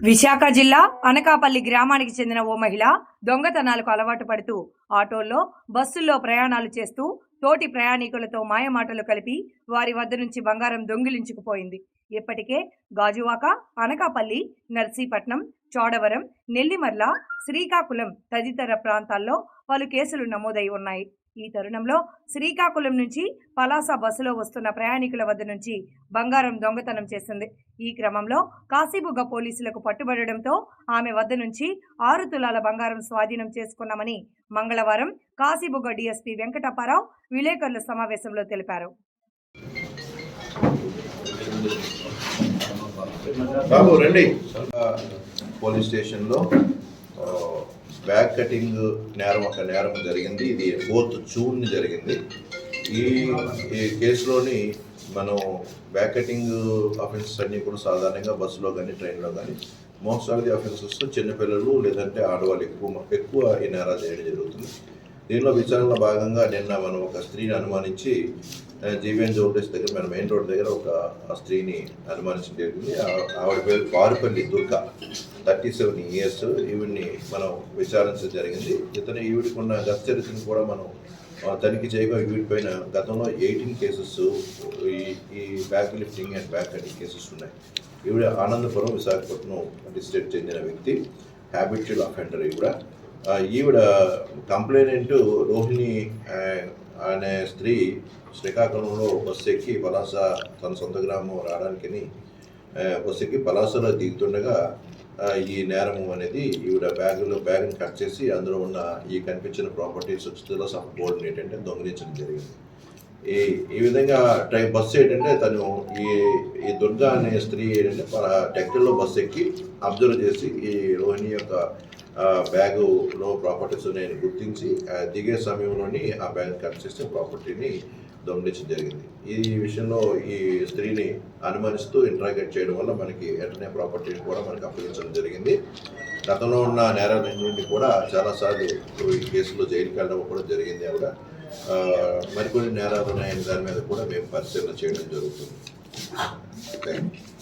విశాఖ జిల్లా అనకాపల్లి గ్రామానికి చెందిన ఓ మహిళ దొంగతనాలకు అలవాటు పడుతూ ఆటోల్లో బస్సుల్లో ప్రయాణాలు చేస్తూ తోటి ప్రయాణికులతో మాయమాటలు కలిపి వారి వద్ద నుంచి బంగారం దొంగిలించుకుపోయింది. ఇప్పటికే గాజువాక అనకాపల్లి నర్సీపట్నం చోడవరం నెల్లిమర్ల శ్రీకాకుళం తదితర ప్రాంతాల్లో పలు కేసులు నమోదై ఉన్నాయి. ఈ తరుణంలో శ్రీకాకుళం నుంచి పలాస బస్సులో వస్తున్న ప్రయాణికుల వద్ద నుంచి బంగారం దొంగతనం చేసింది. ఈ క్రమంలో కాశీబుగ్గ పోలీసులకు పట్టుబడడంతో ఆమె వద్ద నుంచి ఆరు తులాల బంగారం స్వాధీనం చేసుకున్నామని మంగళవారం కాశీబుగ్గ డీఎస్పీ వెంకటప్పారావు విలేకరుల సమావేశంలో తెలిపారు. పోలీస్ స్టేషన్లో బ్యాక్ కటింగ్ నేరం ఒక నేరం జరిగింది. ఇది ఫోర్త్ జూన్ జరిగింది. ఈ ఈ కేసులోని మనం బ్యాక్ కటింగ్ అఫెన్సెస్ అన్నీ కూడా సాధారణంగా బస్సులో కానీ ట్రైన్లో కానీ మోస్ట్ ఆఫ్ ది అఫెన్సెస్ చిన్నపిల్లలు లేదంటే ఆడవాళ్ళు ఎక్కువ ఎక్కువ ఈ నేరాలు చేయడం జరుగుతుంది. దీనిలో విచారణలో భాగంగా నిన్న మనం ఒక స్త్రీని అనుమానించి జీవన్ జోటేస్ దగ్గర మన మెయిన్ రోడ్ దగ్గర ఒక స్త్రీని అనుమానించడం జరిగింది. ఆ- ఆవిడ పేరు Parupalli Durga. Thirty seven years ఈవిడ్ని మనం విచారించడం జరిగింది. ఇతను ఈవిడికి ఉన్న గత చరిత్రను కూడా మనం తనిఖీ చేయగా వీటిపైన గతంలో ఎయిటీన్ కేసెస్ ఈ ఈ back lifting and back cutting cases ఉన్నాయి. ఈవిడ ఆనందపురం విశాఖపట్నం డిస్ట్రిక్ట్ చెందిన వ్యక్తి హ్యాబిచువల్ అఫెండర్ ఈవిడ. ఈవిడ కంప్లైనెంట్ రోహిణి అనే స్త్రీ శ్రీకాకుళంలో బస్సు ఎక్కి పలాస తన సొంత గ్రామం రావడానికి బస్సు ఎక్కి పలాసలో దిగుతుండగా ఈ నేరం అనేది ఈవిడ బ్యాగులో బ్యాగ్ని కట్ చేసి అందులో ఉన్న ఈ కనిపించిన ప్రాపర్టీస్ స్థితిలో ఆఫ్ గోల్డ్ ఏంటంటే దొంగిలించడం జరిగింది. ఈ ఈ విధంగా ట్రై బస్సు ఏంటంటే తను ఈ ఈ దుర్గా అనే స్త్రీ ఏంటంటే టెక్టర్లో బస్సు ఎక్కి అబ్జర్వ్ చేసి ఈ రోహిణి యొక్క బ్యాగులో ప్రాపర్టీస్ ఉన్నాయని గుర్తించి దిగే సమయంలోని ఆ బ్యాగ్ కట్ చేస్తే ప్రాపర్టీని దొంగిలించడం జరిగింది. ఈ విషయంలో ఈ స్త్రీని అనుమానిస్తూ ఇంట్రాగేట్ చేయడం వల్ల మనకి వెంటనే ప్రాపర్టీని కూడా మనకి అప్పగించడం జరిగింది. గతంలో ఉన్న నేరాలన్నింటినీ కూడా చాలాసార్లు ఈ కేసులో జైలుకి వెళ్ళడం కూడా జరిగింది ఆవిడ. మరికొన్ని నేరాలు ఉన్నాయని దాని మీద కూడా మేము పరిశీలన చేయడం జరుగుతుంది. Thank you